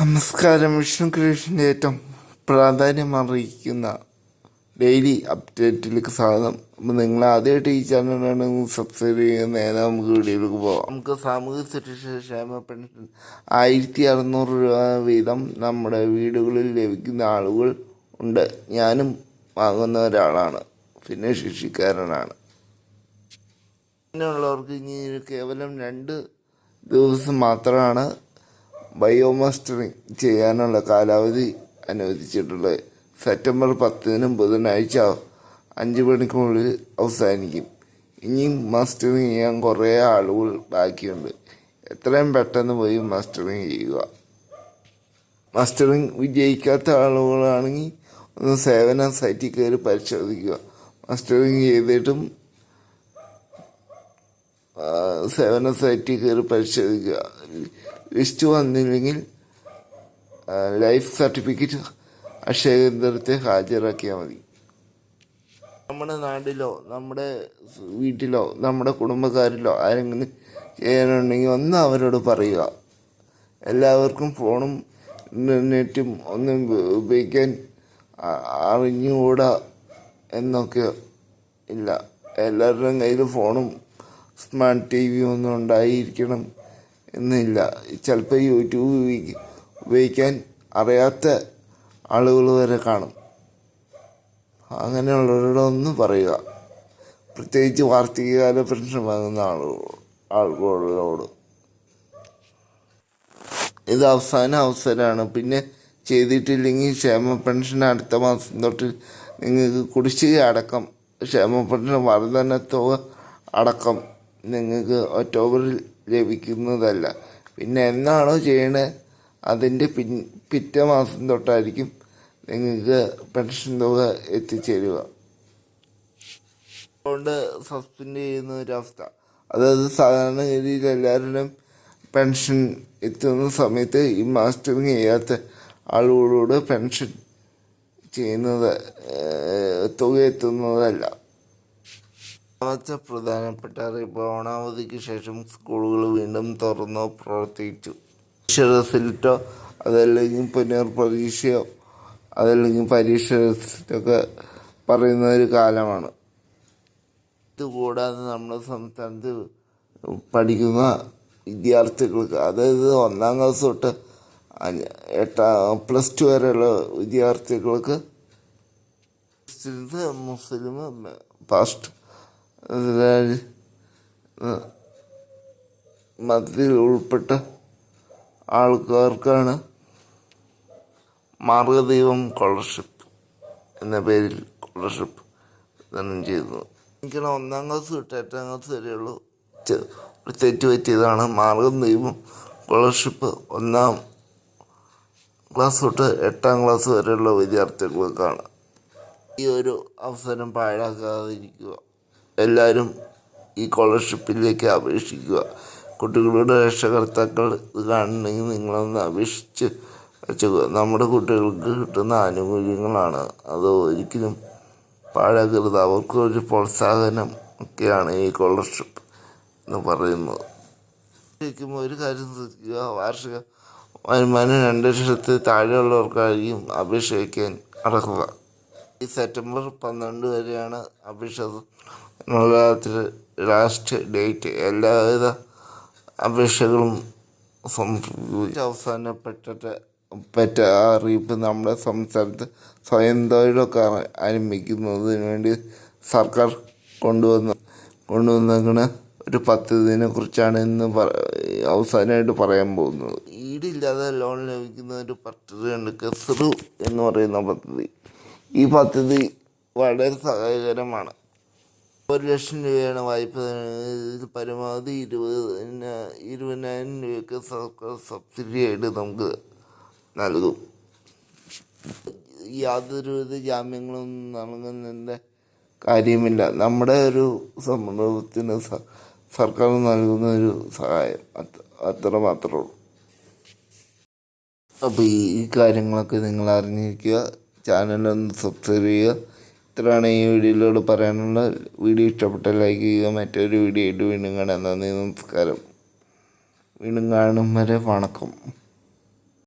നമസ്കാരം വിഷ്ണു കൃഷ്ണന്റെ ഏറ്റവും പ്രാധാന്യം അറിയിക്കുന്ന ഡെയിലി അപ്ഡേറ്റിലേക്ക് സ്വാഗതം. അപ്പം നിങ്ങൾ ആദ്യമായിട്ട് ഈ ചാനലാണ് സബ്സ്ക്രൈബ് ചെയ്യുന്ന നേരെ നമുക്ക് വീഡിയോയിലേക്ക് പോകാം നമുക്ക് സാമൂഹ്യ സുരക്ഷ ക്ഷേമ പെൻഷൻ ആയിരത്തി അറുന്നൂറ് രൂപ വീതം നമ്മുടെ വീടുകളിൽ ലഭിക്കുന്ന ആളുകൾ ഉണ്ട്. ഞാനും വാങ്ങുന്ന ഒരാളാണ്. പിന്നെ ശിക്ഷിക്കാരനാണ്. അങ്ങനെയുള്ളവർക്ക് ഇനി കേവലം രണ്ട് ദിവസം മാത്രമാണ് ബയോമസ്റ്ററിങ് ചെയ്യാനുള്ള കാലാവധി അനുവദിച്ചിട്ടുള്ളത് സെപ്റ്റംബർ പത്തിനും ബുധനാഴ്ച അഞ്ച് മണിക്കുള്ളിൽ അവസാനിക്കും. ഇനിയും മസ്റ്ററിങ് ചെയ്യാൻ കുറേ ആളുകൾ ബാക്കിയുണ്ട്. എത്രയും പെട്ടെന്ന് പോയി മസ്റ്ററിങ് ചെയ്യുക. മസ്റ്ററിങ് വിജയിക്കാത്ത ആളുകളാണെങ്കിൽ ഒന്ന് സേവന സൈറ്റിൽ കയറി പരിശോധിക്കുക. മസ്റ്ററിങ് ചെയ്തിട്ടും സേവന സൈറ്റിൽ കയറി പരിശോധിക്കുക. ലിസ്റ്റ് വന്നില്ലെങ്കിൽ ലൈഫ് സർട്ടിഫിക്കറ്റ് അക്ഷയ കേന്ദ്രത്തെ ഹാജരാക്കിയാൽ മതി. നമ്മുടെ നാട്ടിലോ നമ്മുടെ വീട്ടിലോ നമ്മുടെ കുടുംബക്കാരിലോ ആരെങ്കിലും ചെയ്യാനുണ്ടെങ്കിൽ ഒന്ന് അവരോട് പറയുക. എല്ലാവർക്കും ഫോണും ഇന്റർനെറ്റും ഒന്നും ഉപ- ഉപയോഗിക്കാൻ അറിഞ്ഞുകൂടാ എന്നൊക്കെ ഇല്ല. എല്ലാവരുടെയും കയ്യിൽ ഫോണും സ്മാർട്ട് ടി വി ഒന്നും ഉണ്ടായിരിക്കണം എന്നില്ല. ചിലപ്പോൾ യൂട്യൂബ് ഉപയോഗി- ഉപയോഗിക്കാൻ അറിയാത്ത ആളുകൾ വരെ കാണും. അങ്ങനെയുള്ളവരോട് ഒന്ന് പറയുക. പ്രത്യേകിച്ച് വാർത്തകാല വാങ്ങുന്ന ആളുകൾ ആളുകളോട്. ഇത് അവസാന അവസരമാണ്. പിന്നെ ചെയ്തിട്ടില്ലെങ്കിൽ ക്ഷേമ പെൻഷൻ അടുത്ത മാസം തൊട്ട് നിങ്ങൾക്ക് കുടിശ്ശിക അടക്കം ക്ഷേമ പെൻഷൻ വർധന തുക അടക്കം നിങ്ങൾക്ക് ഒക്ടോബറിൽ ലഭിക്കുന്നതല്ല. പിന്നെ എന്നാണോ ചെയ്യണത് അതിന്റെ പിൻ പിറ്റേ മാസം തൊട്ടായിരിക്കും നിങ്ങൾക്ക് പെൻഷൻ തുക എത്തിച്ചേരുക. അതുകൊണ്ട് സസ്പെൻഡ് ചെയ്യുന്ന ഒരവസ്ഥ അതായത് സാധാരണഗതിയിൽ എല്ലാവരുടെയും പെൻഷൻ എത്തുന്ന സമയത്ത് ഈ മാസ്റ്ററിങ് ചെയ്യാത്ത ആളുകളോട് പെൻഷൻ ചെയ്യുന്നത് തുക എത്തുന്നതല്ല. രണ്ടാമത്തെ പ്രധാനപ്പെട്ട അറിയിപ്പ് ഓണാവധിക്ക് ശേഷം സ്കൂളുകൾ വീണ്ടും തുറന്നോ പ്രവർത്തിച്ചു. റിസൾട്ടോ അതല്ലെങ്കിൽ പുനർപരീക്ഷയോ അതല്ലെങ്കിൽ പരീക്ഷ റിസൾട്ടൊക്കെ പറയുന്ന ഒരു കാലമാണ്. ഇതുകൂടാതെ നമ്മുടെ സംസ്ഥാനത്ത് പഠിക്കുന്ന വിദ്യാർത്ഥികൾക്ക് അതായത് ഒന്നാം ക്ലാസ് തൊട്ട് എട്ടാം പ്ലസ് ടു വരെയുള്ള വിദ്യാർത്ഥികൾക്ക് ക്രിസ്ത്യൻസ് മുസ്ലിം പാസ്റ്റ് മതത്തിൽ ഉൾപ്പെട്ട ആൾക്കാർക്കാണ് മാർഗദൈവം സ്കോളർഷിപ്പ് എന്ന പേരിൽ സ്കോളർഷിപ്പ് വിതരണം ചെയ്യുന്നത് എനിക്കാണ് ഒന്നാം ക്ലാസ് തൊട്ട് എട്ടാം ക്ലാസ് വരെയുള്ളൂ ഒരു തെറ്റ് പറ്റിയതാണ് മാർഗദൈവം സ്കോളർഷിപ്പ് ഒന്നാം ക്ലാസ് തൊട്ട് എട്ടാം ക്ലാസ് വരെയുള്ള വിദ്യാർത്ഥികൾക്കാണ്. ഈ ഒരു അവസരം പാഴാക്കാതിരിക്കുക. എല്ലാവരും ഈ സ്കോളർഷിപ്പിലേക്ക് അപേക്ഷിക്കുക. കുട്ടികളുടെ രക്ഷകർത്താക്കൾ ഇത് കാണണമെങ്കിൽ നിങ്ങളൊന്ന് അപേക്ഷിച്ച് വെച്ചുക നമ്മുടെ കുട്ടികൾക്ക് കിട്ടുന്ന ആനുകൂല്യങ്ങളാണ്. അത് ഒരിക്കലും പാഴാക്കരുത്. അവർക്കൊരു പ്രോത്സാഹനം ഒക്കെയാണ് ഈ സ്കോളർഷിപ്പ് എന്ന് പറയുന്നത്. ഒരു കാര്യം ശ്രദ്ധിക്കുക. വാർഷിക വരുമാനം രണ്ട് ലക്ഷത്തിൽ താഴെയുള്ളവർക്കായിരിക്കും അപേക്ഷ വയ്ക്കാൻ അർഹത. ഈ സെപ്റ്റംബർ പന്ത്രണ്ട് വരെയാണ് അപേക്ഷ ലാസ്റ്റ് ഡേറ്റ് എല്ലാവിധ അപേക്ഷകളും സമർപ്പിച്ചു അവസാനപ്പെട്ടിട്ട് പറ്റ അറിയിപ്പ് നമ്മുടെ സംസ്ഥാനത്ത് സ്വയം തൊഴിലൊക്കെ ആര- ആരംഭിക്കുന്നതിന് വേണ്ടി സർക്കാർ കൊണ്ടുവന്ന കൊണ്ടുവന്നങ്ങനെ ഒരു പദ്ധതിനെ കുറിച്ചാണ് ഇന്ന് അവസാനമായിട്ട് പറയാൻ പോകുന്നത്. ഈടില്ലാതെ ലോൺ ലഭിക്കുന്ന ഒരു പദ്ധതിയുണ്ട് കെസ്റു എന്ന് പറയുന്ന പദ്ധതി. ഈ പദ്ധതി വളരെ സഹായകരമാണ്. ഒരു ലക്ഷം രൂപയാണ് വായ്പ പരമാവധി ഇരുപതിന ഇരുപതിനായിരം രൂപയ്ക്ക് സർക്കാർ സബ്സിഡി ആയിട്ട് നമുക്ക് നൽകും. യാതൊരു വിധ ജാമ്യങ്ങളും നൽകുന്നതിന്റെ കാര്യമില്ല. നമ്മുടെ ഒരു സമൂഹത്തിന് സർക്കാർ നൽകുന്ന ഒരു സഹായം അത് അത്ര മാത്രമേ ഉള്ളൂ. അപ്പോൾ ഈ കാര്യങ്ങളൊക്കെ നിങ്ങൾ അറിഞ്ഞിരിക്കുക. ചാനലൊന്ന് സബ്സ്ക്രൈബ് ചെയ്യുക. ഇത്രയാണ് ഈ വീഡിയോയിലൂടെ പറയാനുള്ള വീഡിയോ ഇഷ്ടപ്പെട്ട ലൈക്ക് ചെയ്യുക. മറ്റൊരു വീഡിയോ ആയിട്ട് വീണ്ടും കാണാം. നന്ദി നമസ്കാരം. വീണ്ടും കാണും വരെ വണക്കം.